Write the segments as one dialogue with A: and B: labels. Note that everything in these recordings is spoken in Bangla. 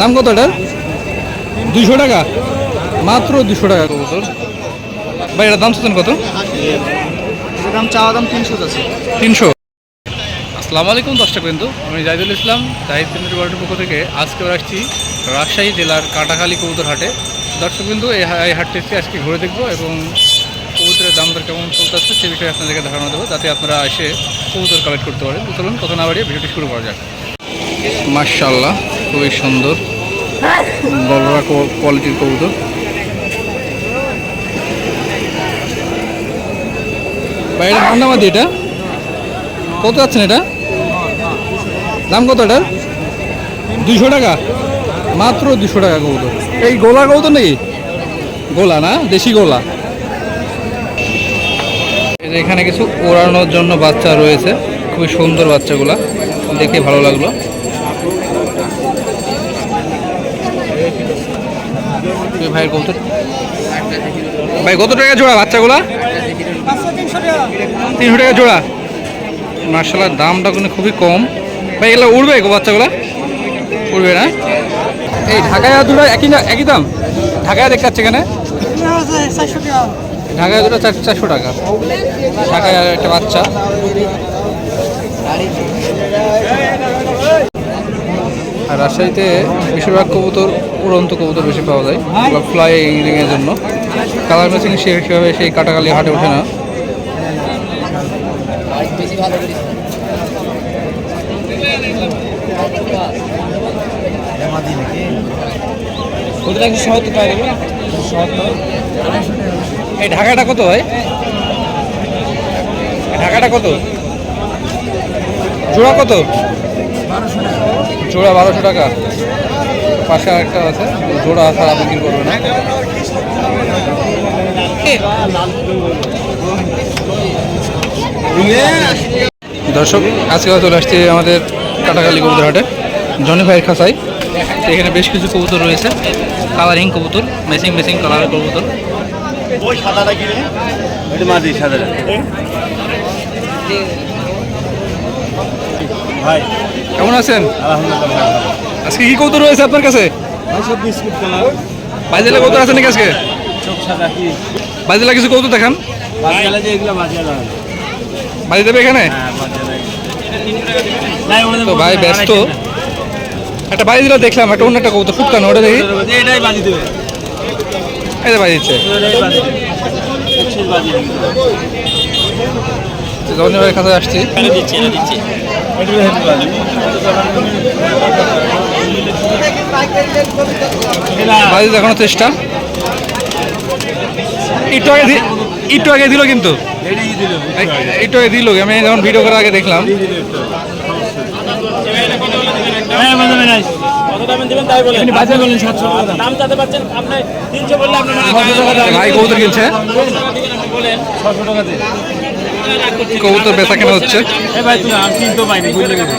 A: দাম কত এটার? দুশো টাকা? মাত্র দুশো টাকা কবুতর। ভাই এটার দাম চাচ্ছেন কত?
B: দাম চাওয়া দাম তিনশো আছে
A: তিনশো। আসসালামু আলাইকুম দশটা বিন্দু আমি জাহিদুল ইসলাম জাহিদ কেন্দ্রীয় বাড়ির পক্ষ থেকে আজকে আসছি রাজশাহী জেলার কাটাখালী কবুতর হাটে। দর্শক বিন্দু এই হা- এই হাটটিতে আজকে ঘুরে দেখব এবং কবুতরের দাম দর কেমন চলতেছে সে বিষয়ে আপনাদেরকে ধারণা দেবো যাতে আপনারা এসে কবুতর কালেক্ট করতে পারেন। তো চলুন কথা না বাড়িয়ে ভিডিওটি শুরু করা যাক। মার্শাল্লাহ খুবই সুন্দর। গলরা কোয়ালিটির কবুতর। ভাই, এটা হান্ডামাদি এটা? কত যাচ্ছেন এটা? দাম কত এটার দুশো টাকা। মাত্র দুশো টাকা কবুতর। এই গোলা কবুতর নাকি? গোলা না, দেশি গোলা। এখানে কিছু ওড়ানোর জন্য বাচ্চা রয়েছে। খুবই সুন্দর বাচ্চাগুলা। দেখে ভালো লাগল। ভাই, কত টাকা জোড়া বাচ্চাগুলা? তিনশো টাকা জোড়া। মার্শাল্লাহ, দামটা কিন্তু খুবই কম। ভাই, এগুলো উড়বে গো বাচ্চাগুলো? উড়বে না? এই ঢাকায় দুটো একই একই দাম? ঢাকায় দেখতে পাচ্ছি এখানে? ঢাকায় দুটো চার, চারশো টাকা। ঢাকায় একটা বাচ্চা। আর রাজশাহীতে বেশিরভাগ কবুতর, উড়ন্ত কবুতর বেশি পাওয়া যায় বা ফ্লাই এর জন্য। কালার ম্যাচিং সেভাবে সেই কাটাকালি হাটে ওঠে না। এই ঢাকাটা কত হয় ঢাকাটা কত? জোড়া কত? জোড়া বারোশো টাকা। পাশে আরেকটা আছে জোড়া ছাড়া বিক্রি করবে না। দর্শক আজকে চলে আসছি আমাদের কাটাকালি কবুতর হাটে জনি ভাইয়ের খাসাই। এখানে বেশ কিছু কবুতর রয়েছে কালারিং কবুতর মেসিং মেসিং কালারের কবুতর।
B: ওই সাদাটা কিনে সাদাটা। ভাই
A: কেমন আছেন?
B: আলহামদুলিল্লাহ।
A: আজকে কি কবুতর রয়েছে আপনার কাছে?
B: কালার
A: বাইজেলা আছে নাকি আজকে? বাইজেলা কিছু কবুতর দেখান। বাজি দেবে এখানে?
B: হ্যাঁ
A: তো ভাই ব্যস্ত। একটা বাজি দিলা দেখলাম একটা অন্য একটা কবুতর ফুটকানো ওটা দেখি।
B: এটাই বাজি দেবে।
A: যে বাজি দিচ্ছে কাছে আসছি।
B: দিচ্ছি দিচ্ছি। এটা বাজি
A: দেখানোর চেষ্টা। একটু আগে একটু আগে দিল কিন্তু। একটু আগে দিল। আমি যখন ভিডিও করার আগে দেখলাম।
B: হ্যাঁ বাজাবে নাই কত দামে দিবেন তাই বলেন আপনি বাজার বলেন 700 টাকা দাম। দাম চাতে পারছেন আপনি 300 বললে আপনি 600 টাকা দাম।
A: ভাই কবুতর কিনছে?
B: বলেন। 600 টাকা দিন
A: কবুতর বেচা কেনা হচ্ছে।
B: এই ভাই তুমি আমি কিনতে পাইনি বুঝলে গেছে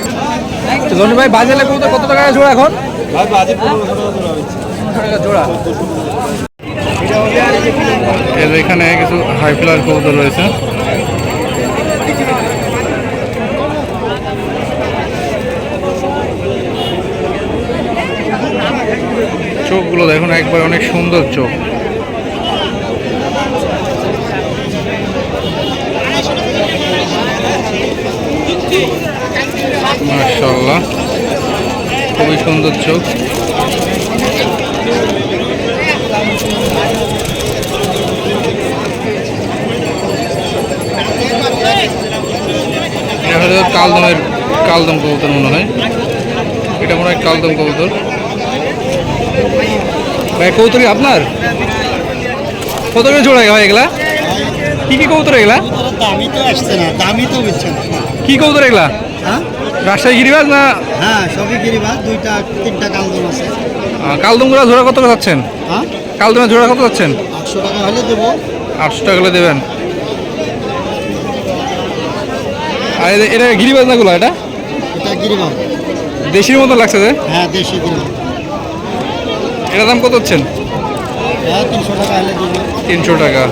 A: তো জনি ভাই বাজেলে কবুতর কত টাকা জোড়া এখন?
B: ভাই বাজে 1500 টাকা জোড়া হচ্ছে
A: জোড়া এর এখানে কিছু হাই ফ্লার কবুতর রয়েছে। চোখগুলো দেখুন একবার অনেক সুন্দর চোখ। মাশাল্লাহ খুবই সুন্দর চোখ। কালদমের কালদম কবুতর মনে হয়। এটা মনে হয় কালদম কবুতর। ভাই কবুতর আপনার? কত করে জোড়া ভাই এগুলা? কি কি কবুতর এগুলা?
C: দামি তো আসছে না দামি তো বুঝছে না।
A: কি কবুতর এগুলা?
C: হ্যাঁ?
A: রাজশাহী গিরিবাজ না?
C: হ্যাঁ সবই গিরিবা দুইটা তিনটা কালদম আছে।
A: কালদমগুলা জোড়া কত যাচ্ছেন?
C: হ্যাঁ?
A: কালদমের জোড়া কত যাচ্ছেন?
C: আটশো টাকা হলে দেবো।
A: আটশো টাকা করে দেবেন। আর এটা গিরিবাজ নাগুলো এটা?
C: এটা গিরিবা
A: দেশির মতো লাগছে যে?
C: হ্যাঁ দেশি গিরিবা
A: এটার দাম কত হচ্ছেন
C: হ্যাঁ তিনশো টাকা হলে দেবো।
A: তিনশো টাকা।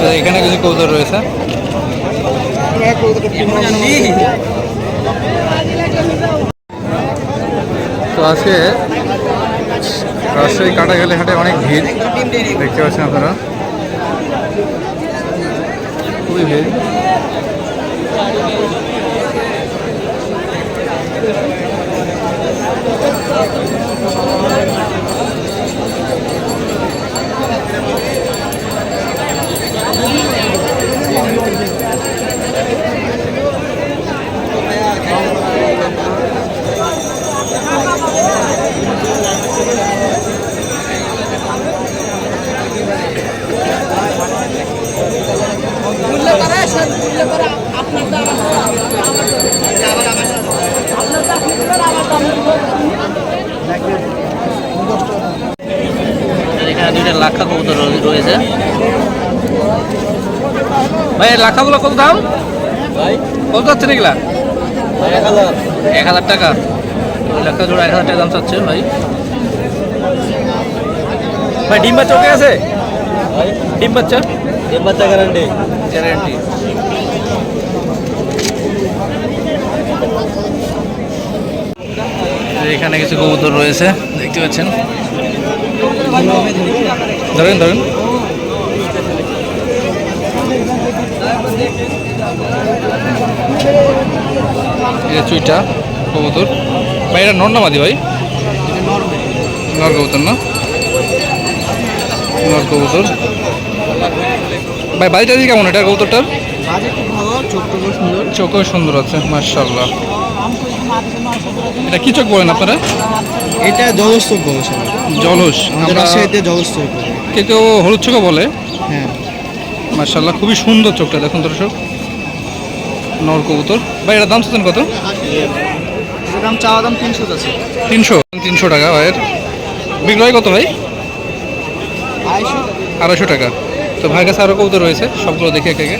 A: তো এখানে কিছু কৌতর রয়েছে। তো আজকে রাজশাহী কাটাখালি হাটে অনেক ভিড়। দেখতে পাচ্ছেন আপনারা। খুবই ভিড়।
D: দুইটা লাক্ষা কবুতর রয়েছে।
A: ভাই লাখাগুলো কত দাম? কত যাচ্ছে এগুলা? এক হাজার। টাকা। ওই লাখা জোড়া এক হাজার টাকা দাম চাচ্ছে ভাই। ভাই ডিম বাচ্চা ওকে আছে? ডিম বাচ্চা?
B: ডিম বাচ্চা গ্যারান্টি
A: গ্যারেন্টি এখানে কিছু কবুতর রয়েছে দেখতে পাচ্ছেন। ধরেন ধরেন। এটা চুইটা, কবুতর। ভাই, এটা নর না মাদি ভাই? নর কবুতর না? নর কবুতর। ভাই, বাড়িটা দিয়ে কেমন? এটা কবুতরটার? চোখও সুন্দর আছে মার্শাল্লাহ এটা কি চোখ বলেন আপনারা?
C: এটা জলস্তর বলে সবাই।
A: জলস
C: আমাদের
A: আমরা
C: রাজশাহীতে জলস্তর বলে।
A: কেউ কেউ হলুদ চোখও বলে।
C: হ্যাঁ।
A: মার্শাল্লাহ খুবই সুন্দর চোখটা দেখুন দর্শক। নর কবুতর। ভাই এটার দাম চাচ্ছেন কত?
C: দাম চাওয়া দাম তিনশো আছে
A: তিনশো তিনশো টাকা ভাইয়ের। বিক্রয় কত ভাই?
C: আড়াইশো।
A: আড়াইশো টাকা। তো ভাইয়ের কাছে আরও কবুতর রয়েছে সবগুলো দেখে একে একে।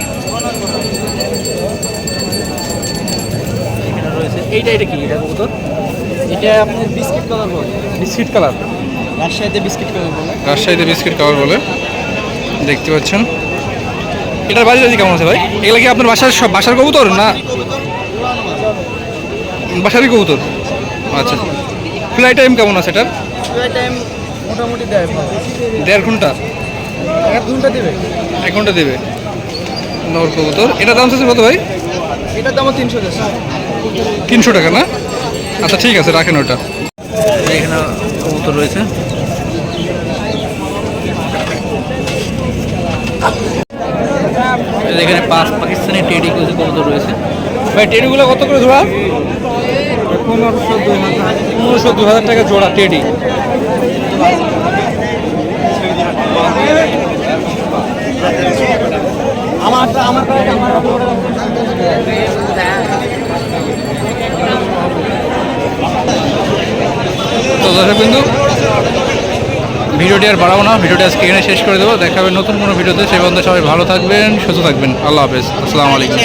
A: এইটা এটা কি? এটা কবুতর?
C: এটা আপনার বিস্কিট কালার বলে।
A: Biscuit colour?
C: রাজশাহীতে বিস্কিট কালার বলে।
A: রাজশাহীতে বিস্কিট কালার বলে। দেখতে পাচ্ছেন। এটার বাড়ি কেমন আছে ভাই? এগুলো কি আপনার বাসার সব বাসার কবুতর না? বাসারই কবুতর? আচ্ছা। ফ্লাই টাইম কেমন আছে এটার?
C: টাইম মোটামুটি
A: দেড় ঘণ্টা।
C: এক ঘণ্টা দেবে।
A: এক ঘণ্টা দেবে। নর কবুতর। এটার দাম আছে কত ভাই?
C: এটার দাম তিনশো আছে
A: তিনশো টাকা না? আচ্ছা ঠিক আছে রাখেন ওটা। এখানে কবুতর রয়েছে। এখানে পাঁচ পাকিস্তানি টেডি কিছু কবুতর রয়েছে। ভাই টেডিগুলো কত করে জোড়া?
C: পনেরোশো দুই হাজার
A: পনেরোশো দু হাজার টাকা জোড়া টেডি।
C: আমার আমার
A: বিন্দু ভিডিওটি আর বাড়াবো না, ভিডিওটি আজকে এখানে শেষ করে দেবো। দেখা নতুন কোনো ভিডিওতে। সেই বন্ধু সবাই ভালো থাকবেন, সুস্থ থাকবেন। আল্লাহ হাফেজ। আসসালামু আলাইকুম।